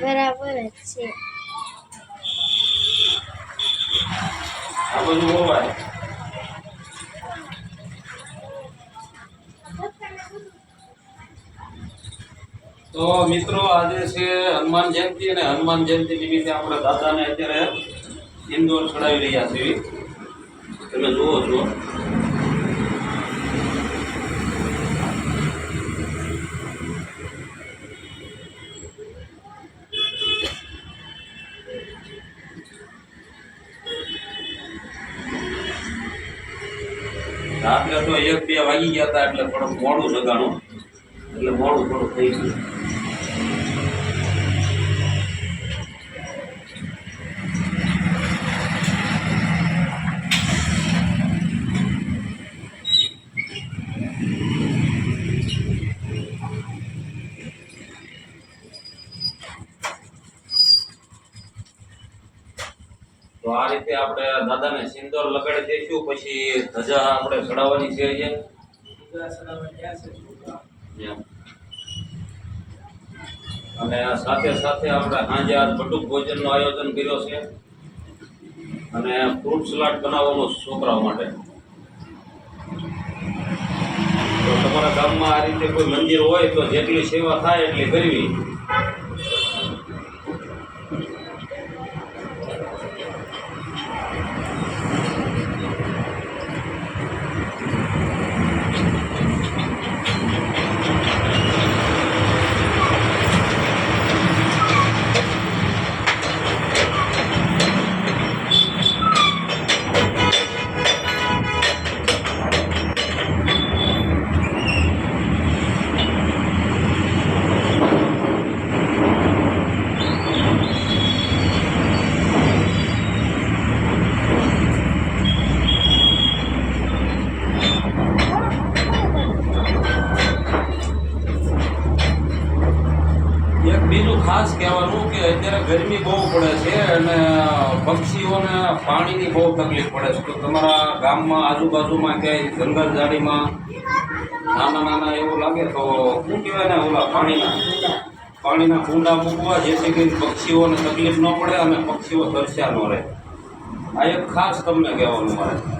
બરાબર જ છે. આ બધું તો મિત્રો, આજે છે હનુમાન જયંતિ અને હનુમાન જયંતિ નિમિત્તે આપણે દાદાને અત્યારે ઇન્દોર ચડાવી રહ્યા છીએ. તમે જુઓ છો. રાત્રે તો એક બે વાગી ગયા હતા એટલે થોડુંક મોડું જગાણું. એટલે મોડું થોડું થઈ ગયું. આ રીતે આપણે દાદાને સિંદોર લગાડી દઈશું, પછી ધજા આપણે ચડાવવાની છે અને સાથે સાથે આપણે સાંજે આજ બટુક ભોજનનું આયોજન કર્યો છે. અને ફ્રૂટ સલાડ બનાવવાનું છોકરાઓ માટે. તો તમારા ગામમાં આ રીતે કોઈ મંદિર હોય તો જેટલી સેવા થાય એટલી કરવી. બીજું ખાસ કહેવાનું કે અત્યારે ગરમી બહુ પડે છે અને પક્ષીઓને પાણીની બહુ તકલીફ પડે છે. તો તમારા ગામમાં, આજુબાજુમાં ક્યાંય જંગલ ઝાડીમાં નાના નાના એવું લાગે તો શું કહેવાય ને ઓલા પાણીના? પાણીના કુંડા મૂકવા જેથી કરીને પક્ષીઓને તકલીફ ન પડે અને પક્ષીઓ તરસ્યા ન રહે. આ એક ખાસ તમને કહેવાનું મારે.